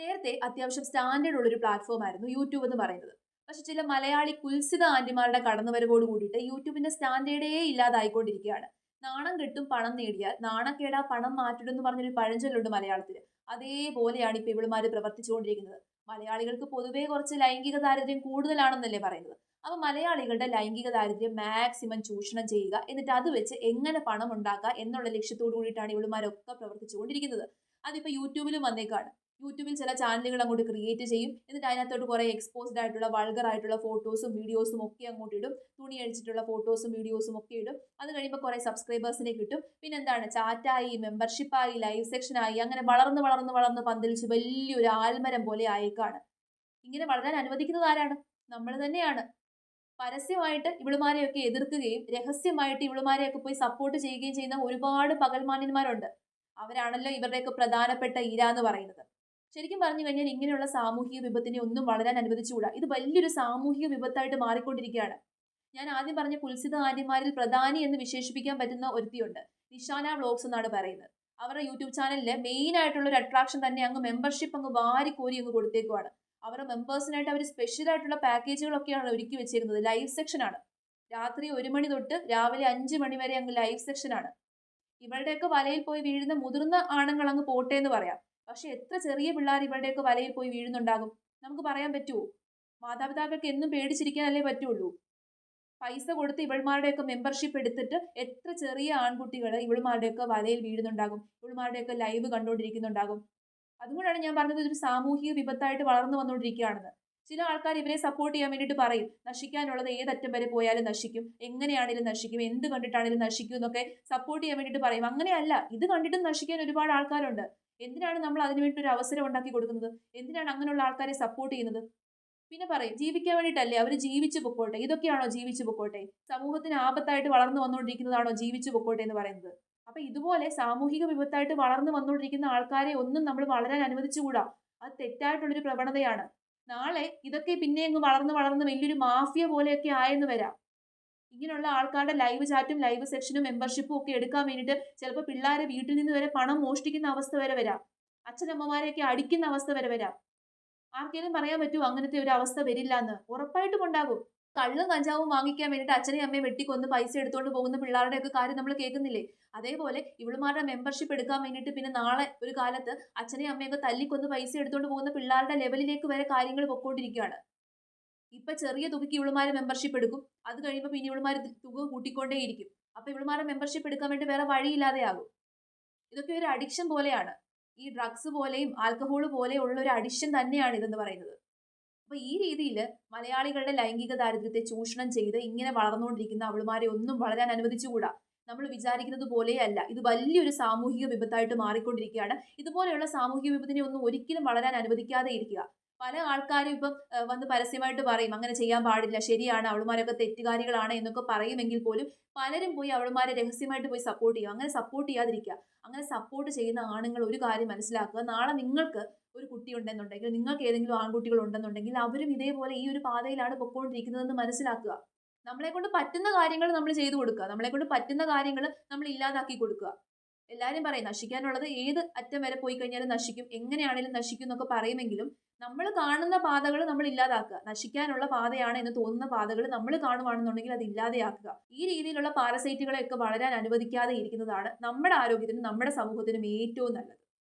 നേരത്തെ അത്യാവശ്യം സ്റ്റാൻഡേർഡ് ഉള്ളൊരു പ്ലാറ്റ്ഫോം ആയിരുന്നു യൂട്യൂബ് എന്ന് പറയുന്നത്. പക്ഷെ ചില മലയാളി കുൽസിത ആന്റിമാരുടെ കടന്നുവരവോട് കൂടിയിട്ട് യൂട്യൂബിന്റെ സ്റ്റാൻഡേർഡേ ഇല്ലാതായിക്കൊണ്ടിരിക്കുകയാണ്. നാണം കെട്ടും പണം നേടിയാൽ നാണക്കേടാ പണം മാറ്റിടും പറഞ്ഞൊരു പഴഞ്ചൊല്ലുണ്ട് മലയാളത്തിൽ. അതേപോലെയാണ് ഇപ്പൊ ഇവിടുമാര് പ്രവർത്തിച്ചുകൊണ്ടിരിക്കുന്നത്. മലയാളികൾക്ക് പൊതുവേ കുറച്ച് ലൈംഗിക ദാരിദ്ര്യം കൂടുതലാണെന്നല്ലേ പറയുന്നത്. അപ്പൊ മലയാളികളുടെ ലൈംഗിക ദാരിദ്ര്യം മാക്സിമം ചൂഷണം ചെയ്യുക എന്നിട്ട് അത് വെച്ച് എങ്ങനെ പണം ഉണ്ടാക്കുക എന്നുള്ള ലക്ഷ്യത്തോടു കൂടിയിട്ടാണ് ഇവളുമാരൊക്കെ പ്രവർത്തിച്ചുകൊണ്ടിരിക്കുന്നത്. അതിപ്പോ യൂട്യൂബിലും വന്നേക്കാണ്. യൂട്യൂബിൽ ചില ചാനലുകൾ അങ്ങോട്ട് ക്രിയേറ്റ് ചെയ്യും. എന്നിട്ട് അതിനകത്തോട്ട് കുറേ എക്സ്പോസ്ഡ് ആയിട്ടുള്ള വൾഗർ ആയിട്ടുള്ള ഫോട്ടോസും വീഡിയോസും ഒക്കെ അങ്ങോട്ട് ഇടും. തുണി അഴിച്ചിട്ടുള്ള ഫോട്ടോസും വീഡിയോസും ഒക്കെ ഇടും. അത് കഴിയുമ്പോൾ കുറേ സബ്സ്ക്രൈബേഴ്സിനെ കിട്ടും. പിന്നെ എന്താണ്? ചാറ്റായി മെമ്പർഷിപ്പായി ലൈവ് സെക്ഷനായി അങ്ങനെ വളർന്ന് വളർന്ന് വളർന്ന് പന്തലിച്ച് വലിയൊരു ആൽമരം പോലെ ആയേക്കാണ്. ഇങ്ങനെ വളരാൻ അനുവദിക്കുന്നത് ആരാണ്? നമ്മൾ തന്നെയാണ്. പരസ്യമായിട്ട് ഇവളുമാരെയൊക്കെ എതിർക്കുകയും രഹസ്യമായിട്ട് ഇവളുമാരെയൊക്കെ പോയി സപ്പോർട്ട് ചെയ്യുകയും ചെയ്യുന്ന ഒരുപാട് പകൽമാന്യന്മാരുണ്ട്. അവരാണല്ലോ ഇവരുടെയൊക്കെ പ്രധാനപ്പെട്ട ഇര എന്ന് പറയുന്നത്. ശരിക്കും പറഞ്ഞു കഴിഞ്ഞാൽ ഇങ്ങനെയുള്ള സാമൂഹിക വിപത്തിനെ ഒന്നും വളരാൻ അനുവദിച്ചുകൂടാ. ഇത് വലിയൊരു സാമൂഹിക വിപത്തായിട്ട് മാറിക്കൊണ്ടിരിക്കുകയാണ്. ഞാൻ ആദ്യം പറഞ്ഞ കുൽസിത ആര്യന്മാരിൽ പ്രധാനി എന്ന് വിശേഷിപ്പിക്കാൻ പറ്റുന്ന ഒരുത്തിയുണ്ട്. നിഷാന വ്ലോഗ്സ് എന്നാണ് പറയുന്നത്. അവരുടെ യൂട്യൂബ് ചാനലിലെ മെയിൻ ആയിട്ടുള്ള ഒരു അട്രാക്ഷൻ തന്നെ അങ്ങ് മെമ്പർഷിപ്പ് അങ്ങ് വാരിക്കോരി അങ്ങ് കൊടുത്തേക്കുവാണ്. അവരുടെ മെമ്പേഴ്സിനായിട്ട് അവർ സ്പെഷ്യൽ ആയിട്ടുള്ള പാക്കേജുകളൊക്കെയാണ് ഒരുക്കി വെച്ചിരുന്നത്. ലൈവ് സെക്ഷനാണ് രാത്രി ഒരു മണി തൊട്ട് രാവിലെ അഞ്ച് മണി വരെ അങ്ങ് ലൈവ് സെക്ഷനാണ് ഇവരുടെയൊക്കെ വലയിൽ പോയി വീഴുന്ന മുതിർന്ന ആണുങ്ങൾ അങ്ങ് പോട്ടെ എന്ന് പറയാം. പക്ഷെ എത്ര ചെറിയ പിള്ളേർ ഇവരുടെയൊക്കെ വലയിൽ പോയി വീഴുന്നുണ്ടാകും? നമുക്ക് പറയാൻ പറ്റുമോ മാതാപിതാക്കൾക്ക് എന്നും പേടിച്ചിരിക്കാനല്ലേ പറ്റുള്ളൂ. പൈസ കൊടുത്ത് ഇവൾമാരുടെയൊക്കെ മെമ്പർഷിപ്പ് എടുത്തിട്ട് എത്ര ചെറിയ ആൺകുട്ടികൾ ഇവളുമാരുടെയൊക്കെ വലയിൽ വീഴുന്നുണ്ടാകും? ഇവളുമാരുടെയൊക്കെ ലൈവ് കണ്ടുകൊണ്ടിരിക്കുന്നുണ്ടാകും. അതുകൊണ്ടാണ് ഞാൻ പറഞ്ഞത് ഇതൊരു സാമൂഹിക വിപത്തായിട്ട് വളർന്നു വന്നുകൊണ്ടിരിക്കുകയാണെന്ന്. ചില ആൾക്കാർ ഇവരെ സപ്പോർട്ട് ചെയ്യാൻ വേണ്ടിയിട്ട് പറയും. നശിക്കാനുള്ളത് ഏതറ്റം വരെ പോയാലും നശിക്കും. എങ്ങനെയാണെങ്കിലും നശിക്കും. എന്ത് കണ്ടിട്ടാണെങ്കിലും നശിക്കും എന്നൊക്കെ സപ്പോർട്ട് ചെയ്യാൻ വേണ്ടിയിട്ട് പറയും. അങ്ങനെയല്ല. ഇത് കണ്ടിട്ടും നശിക്കാൻ ഒരുപാട് ആൾക്കാരുണ്ട്. എന്തിനാണ് നമ്മൾ അതിനു വേണ്ടി ഒരു അവസരം ഉണ്ടാക്കി കൊടുക്കുന്നത്? എന്തിനാണ് അങ്ങനെയുള്ള ആൾക്കാരെ സപ്പോർട്ട് ചെയ്യുന്നത്? പിന്നെ പറയും ജീവിക്കാൻ വേണ്ടിയിട്ടല്ലേ? അവർ ജീവിച്ചു പൊക്കോട്ടെ. ഇതൊക്കെയാണോ ജീവിച്ചു പൊക്കോട്ടെ? സമൂഹത്തിന് ആപത്തായിട്ട് വളർന്നു വന്നുകൊണ്ടിരിക്കുന്നതാണോ ജീവിച്ചു പൊക്കോട്ടെ എന്ന് പറയുന്നത്? അപ്പൊ ഇതുപോലെ സാമൂഹിക വിപത്തായിട്ട് വളർന്നു വന്നുകൊണ്ടിരിക്കുന്ന ആൾക്കാരെ ഒന്നും നമ്മൾ വളരാൻ അനുവദിച്ചുകൂടാ. അത് തെറ്റായിട്ടുള്ളൊരു പ്രവണതയാണ്. നാളെ ഇതൊക്കെ പിന്നെ അങ്ങ് വളർന്ന് വളർന്ന് വലിയൊരു മാഫിയ പോലെയൊക്കെ ആയെന്ന് വരാം. ഇങ്ങനെയുള്ള ആൾക്കാരുടെ ലൈവ് ചാറ്റും ലൈവ് സെക്ഷനും മെമ്പർഷിപ്പും ഒക്കെ എടുക്കാൻ വേണ്ടിയിട്ട് ചിലപ്പോൾ പിള്ളേരെ വീട്ടിൽ നിന്ന് വരെ പണം മോഷ്ടിക്കുന്ന അവസ്ഥ വരെ വരാം. അച്ഛനമ്മമാരെയൊക്കെ അടിക്കുന്ന അവസ്ഥ വരെ വരാം. ആർക്കെങ്കിലും പറയാൻ പറ്റുമോ അങ്ങനത്തെ ഒരു അവസ്ഥ വരില്ല എന്ന് ഉറപ്പായിട്ടും ഉണ്ടാകും. കള്ളും കഞ്ചാവും വാങ്ങിക്കാൻ വേണ്ടിയിട്ട് അച്ഛനെയും അമ്മയും വെട്ടിക്കൊന്ന് പൈസ എടുത്തുകൊണ്ട് പോകുന്ന പിള്ളേരുടെയൊക്കെ കാര്യം നമ്മൾ കേൾക്കുന്നില്ലേ? അതേപോലെ ഇവളുമാരുടെ മെമ്പർഷിപ്പ് എടുക്കാൻ വേണ്ടിയിട്ട് പിന്നെ നാളെ ഒരു കാലത്ത് അച്ഛനെയും അമ്മയൊക്കെ തല്ലിക്കൊന്ന് പൈസ എടുത്തുകൊണ്ട് പോകുന്ന പിള്ളേരുടെ ലെവലിലേക്ക് വരെ കാര്യങ്ങൾ പൊക്കോണ്ടിരിക്കുകയാണ് ഇപ്പൊ ചെറിയ തുകയ്ക്ക് ഇവളുമാര് മെമ്പർഷിപ്പ് എടുക്കും. അത് കഴിയുമ്പോൾ പിന്നെ ഇവളുമാര് തുക കൂട്ടിക്കൊണ്ടേയിരിക്കും. അപ്പൊ ഇവളുമാരെ മെമ്പർഷിപ്പ് എടുക്കാൻ വേണ്ടി വേറെ വഴിയില്ലാതെയാകും. ഇതൊക്കെ ഒരു അഡിക്ഷൻ പോലെയാണ്. ഈ ഡ്രഗ്സ് പോലെയും ആൽക്കഹോൾ പോലെയുള്ള ഒരു അഡിക്ഷൻ തന്നെയാണ് ഇതെന്ന് പറയുന്നത്. അപ്പൊ ഈ രീതിയിൽ മലയാളികളുടെ ലൈംഗിക ദാരിദ്ര്യത്തെ ചൂഷണം ചെയ്ത് ഇങ്ങനെ വളർന്നുകൊണ്ടിരിക്കുന്ന അവളുമാരെ ഒന്നും വളരാൻ അനുവദിച്ചുകൂടാ? നമ്മൾ വിചാരിക്കുന്നത് പോലെയല്ല. ഇത് വലിയൊരു സാമൂഹിക വിപത്തായിട്ട് മാറിക്കൊണ്ടിരിക്കുകയാണ്. ഇതുപോലെയുള്ള സാമൂഹിക വിപത്തിനെ ഒന്നും ഒരിക്കലും വളരാൻ അനുവദിക്കാതെ ഇരിക്കുക. പല ആൾക്കാരും ഇപ്പം വന്ന് പരസ്യമായിട്ട് പറയും അങ്ങനെ ചെയ്യാൻ പാടില്ല ശരിയാണ് അവളുമാരൊക്കെ തെറ്റുകാരികളാണ് എന്നൊക്കെ പറയുമെങ്കിൽ പോലും പലരും പോയി അവളുമാരെ രഹസ്യമായിട്ട് പോയി സപ്പോർട്ട് ചെയ്യും അങ്ങനെ സപ്പോർട്ട് ചെയ്യാതിരിക്കുക. അങ്ങനെ സപ്പോർട്ട് ചെയ്യുന്ന ആണുങ്ങൾ ഒരു കാര്യം മനസ്സിലാക്കുക. നാളെ നിങ്ങൾക്ക് ഒരു കുട്ടി ഉണ്ടെന്നുണ്ടെങ്കിൽ നിങ്ങൾക്ക് ഏതെങ്കിലും ആൺകുട്ടികൾ ഉണ്ടെന്നുണ്ടെങ്കിൽ അവരും ഇതേപോലെ ഈ ഒരു പാതയിലാണ് പൊക്കോണ്ടിരിക്കുന്നതെന്ന് മനസ്സിലാക്കുക. നമ്മളെ കൊണ്ട് പറ്റുന്ന കാര്യങ്ങൾ നമ്മൾ ചെയ്തു കൊടുക്കുക. നമ്മളെ കൊണ്ട് പറ്റുന്ന കാര്യങ്ങൾ നമ്മൾ ഇല്ലാതാക്കി കൊടുക്കുക. എല്ലാവരും പറയും നശിക്കാനുള്ളത് ഏത് അറ്റം വരെ പോയി കഴിഞ്ഞാലും നശിക്കും. എങ്ങനെയാണെങ്കിലും നശിക്കും എന്നൊക്കെ പറയുമെങ്കിലും നമ്മൾ കാണുന്ന പാതകൾ നമ്മൾ ഇല്ലാതാക്കുക. നശിക്കാനുള്ള പാതയാണ് എന്ന് തോന്നുന്ന പാതകൾ നമ്മൾ കാണുവാണെന്നുണ്ടെങ്കിൽ അത് ഇല്ലാതെയാക്കുക. ഈ രീതിയിലുള്ള പാരസൈറ്റുകളെയൊക്കെ വളരാൻ അനുവദിക്കാതെ ഇരിക്കുന്നതാണ് നമ്മുടെ ആരോഗ്യത്തിനും നമ്മുടെ സമൂഹത്തിനും ഏറ്റവും നല്ലത്.